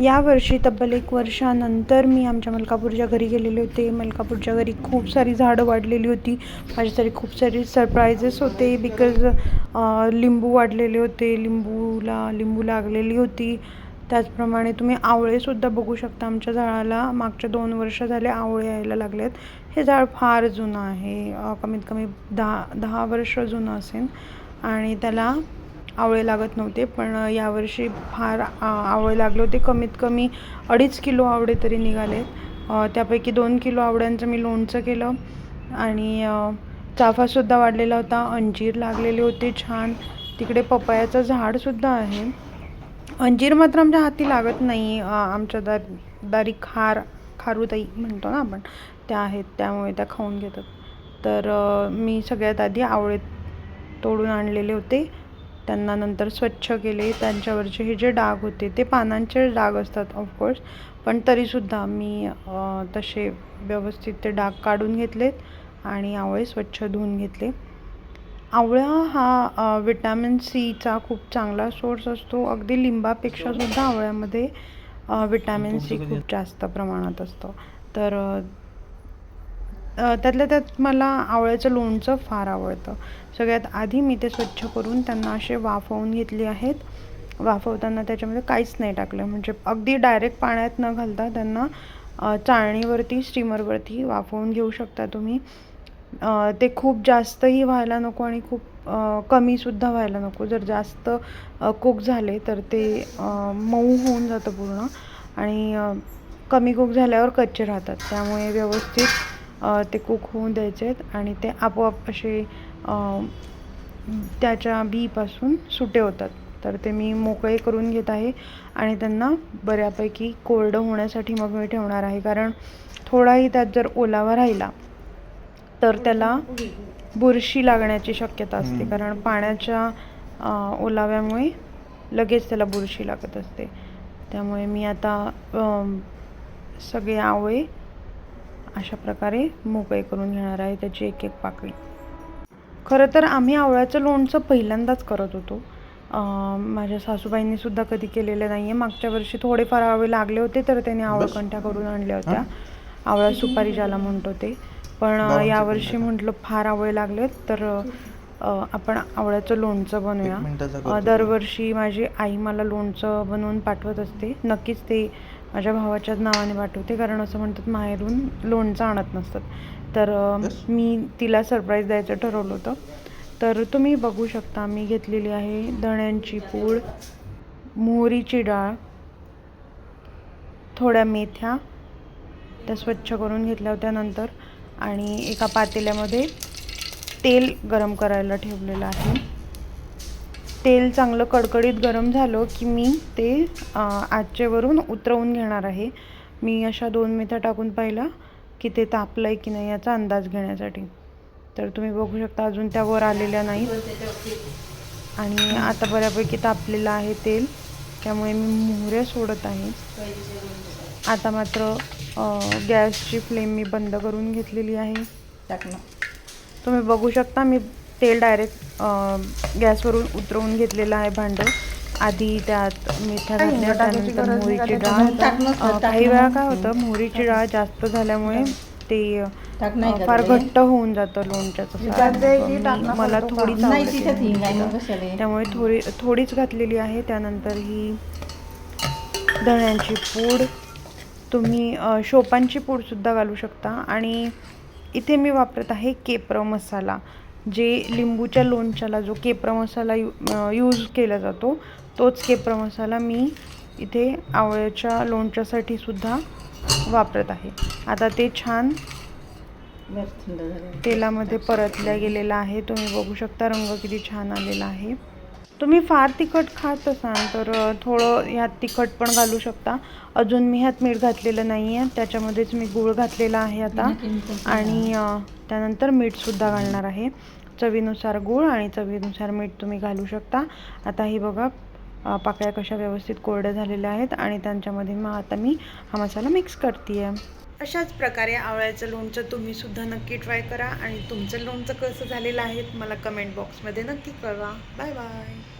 यावर्षी तब्बल एक वर्षानंतर मी आमच्या मलकापूरच्या घरी गेलेले होते. मलकापूरच्या घरी खूप सारी झाडं वाढलेली होती. माझ्यासाठी खूप सारी सरप्रायझेस होते बिकॉज लिंबू वाढलेले होते. लिंबूला लिंबू लागलेली होती. त्याचप्रमाणे तुम्ही आवळेसुद्धा बघू शकता. आमच्या झाडाला मागच्या दोन वर्ष झाले आवळे यायला लागले आहेत हे झाड फार जुनं आहे. कमीत कमी दहा दहा वर्ष जुनं असेल. आणि त्याला आवळे लागत नव्हते पण यावर्षी फार आवळे लागले होते. कमीत कमी अडीच किलो आवळे तरी निघाले त्यापैकी दोन किलो आवळ्यांचं मी लोणचं केलं. आणि चाफासुद्धा वाढलेला होता. अंजीर लागलेले होते छान. तिकडे पपयाचं झाडसुद्धा आहे. अंजीर मात्र आमच्या हाती लागत नाही. आमच्या दार दारी खार खारुताई म्हणतो ना आपण त्या आहेत त्यामुळे त्या खाऊन घेतात. तर मी सगळ्यात आधी आवळे तोडून आणलेले होते. त्यांना नंतर स्वच्छ केले. त्यांच्यावरचे हे जे डाग होते ते पानांचे डाग असतात ऑफकोर्स पण तरीसुद्धा मी तसे व्यवस्थित ते डाग काढून घेतलेत आणि आवळे स्वच्छ धुवून घेतले. आवळा हा विटॅमिन सीचा खूप चांगला सोर्स असतो. अगदी लिंबापेक्षा सुद्धा आवळ्यामध्ये विटॅमिन सी खूप जास्त प्रमाणात असतं. तर त्यातल्या त्यात मला आवळ्याचं लोणचं फार आवडतं. सगळ्यात आधी मी ते स्वच्छ करून त्यांना असे वाफवून घेतले आहेत. वाफवताना त्याच्यामध्ये काहीच नाही टाकलं. म्हणजे अगदी डायरेक्ट पाण्यात न घालता त्यांना चाळणीवरती स्टीमरवरती वाफवून घेऊ शकता तुम्ही. ते खूप जास्तही व्हायला नको आणि खूप कमीसुद्धा व्हायला नको. जर जास्त कुक झाले तर ते मऊ होऊन जातं पूर्ण. आणि कमी कुक झाल्यावर कच्चे राहतात. त्यामुळे व्यवस्थित ते कुक होऊन द्यायचे आहेत आणि ते आपोआप असे त्याच्या बीपासून सुटे होतात. तर ते मी मोकळे करून घेत आहे आणि त्यांना बऱ्यापैकी कोरडं होण्यासाठी मग मी ठेवणार आहे. कारण थोडाही त्यात जर ओलावा राहिला तर त्याला बुरशी लागण्याची शक्यता असते. कारण पाण्याच्या ओलाव्यामुळे लगेच त्याला बुरशी लागत असते. त्यामुळे मी आता सगळे आवळे अशा प्रकारे मोकळे करून घेणार आहे त्याची एक एक पाकळी. खरं तर आम्ही आवळ्याचं लोणचं पहिल्यांदाच करत होतो. माझ्या सासूबाईंनी सुद्धा कधी केलेलं नाही आहे मागच्या वर्षी थोडेफार आवळे लागले होते तर त्याने आवळकंठ्या करून आणल्या होत्या. आवळा सुपारी ज्याला म्हणतो ते. पण यावर्षी म्हटलं फार आवळे लागलेत तर आपण आवळ्याचं लोणचं बनवूया. दरवर्षी माझी आई मला लोणचं बनवून पाठवत असते. नक्कीच ते माझ्या भावाच्याच नावाने पाठवते कारण असं म्हणतात माहेरून लोणचं आणत नसतात. तर. मी तिला सरप्राईज द्यायचं ठरवलं होतं. तर तुम्ही बघू शकता मी घेतलेली आहे धण्यांची पूड मोहरीची डाळ थोड्या मेथ्या त्या स्वच्छ करून घेतल्या होत्या नंतर. आणि एका पातेल्यामध्ये तेल गरम करायला ठेवलेलं आहे. तेल चांगलं कडकडीत गरम झालं की मी ते आजचेवरून उतरवून घेणार आहे. मी अशा दोन मेथ्या टाकून पाहिला की ते तापलं आहे की नाही याचा अंदाज घेण्यासाठी. तर तुम्ही बघू शकता अजून त्या वर आलेल्या नाहीत. आणि आता बऱ्यापैकी तापलेलं आहे तेल त्यामुळे मी मोहऱ्या सोडत आहे. आता मात्र गॅसची फ्लेम मी बंद करून घेतलेली आहे. तुम्ही बघू शकता मी तेल डायरेक्ट गॅसवरून उतरवून घेतलेलं आहे भांडं. आधी त्यात मेथ्या घातल्या त्यानंतर मोहरीची डाळ. काही वेळा काय होतं मोहरीची डाळ जास्त झाल्यामुळे ते फार घट्ट होऊन जातं लोणच्याचं. मी- मला थोडीच. त्यामुळे थोडी थोडीच घातलेली आहे. त्यानंतर ही धण्यांची पूड तुम्ही शोपांची पूडसुद्धा घालू शकता. आणि इथे मी वापरत आहे केप्र मसाला जे लिंबूच्या लोणच्याला जो केप्र मसाला यू यूज केला जातो तोच केप्र मसाला मी इथे आवळ्याच्या लोणच्यासाठी सुद्धा वापरत आहे. आता ते छान तेलामध्ये परतल्या गेलेला आहे. तुम्ही बघू शकता रंग किती छान आलेला आहे. तुम्ही फार तिखट खात असाल तर थोडं ह्यात तिखट पण घालू शकता. अजून मी ह्यात मीठ घातलेलं नाही आहे त्याच्यामध्येच मी गूळ घातलेला आहे आता. आणि त्यानंतर मीठसुद्धा घालणार आहे. चवीनुसार गूळ आणि चवीनुसार मीठ तुम्ही घालू शकता. आता ही बघा पाकळ्या कशा व्यवस्थित कोरड्या झालेल्या आहेत आणि त्यांच्यामध्ये मग आता मी हा मसाला मिक्स करते आहे अशाच प्रकारे आवळ्याचं लोणचं तुम्हीसुद्धा नक्की ट्राय करा. आणि तुमचं लोणचं कसं झालेलं आहे मला कमेंट बॉक्समध्ये नक्की कळवा. Bye bye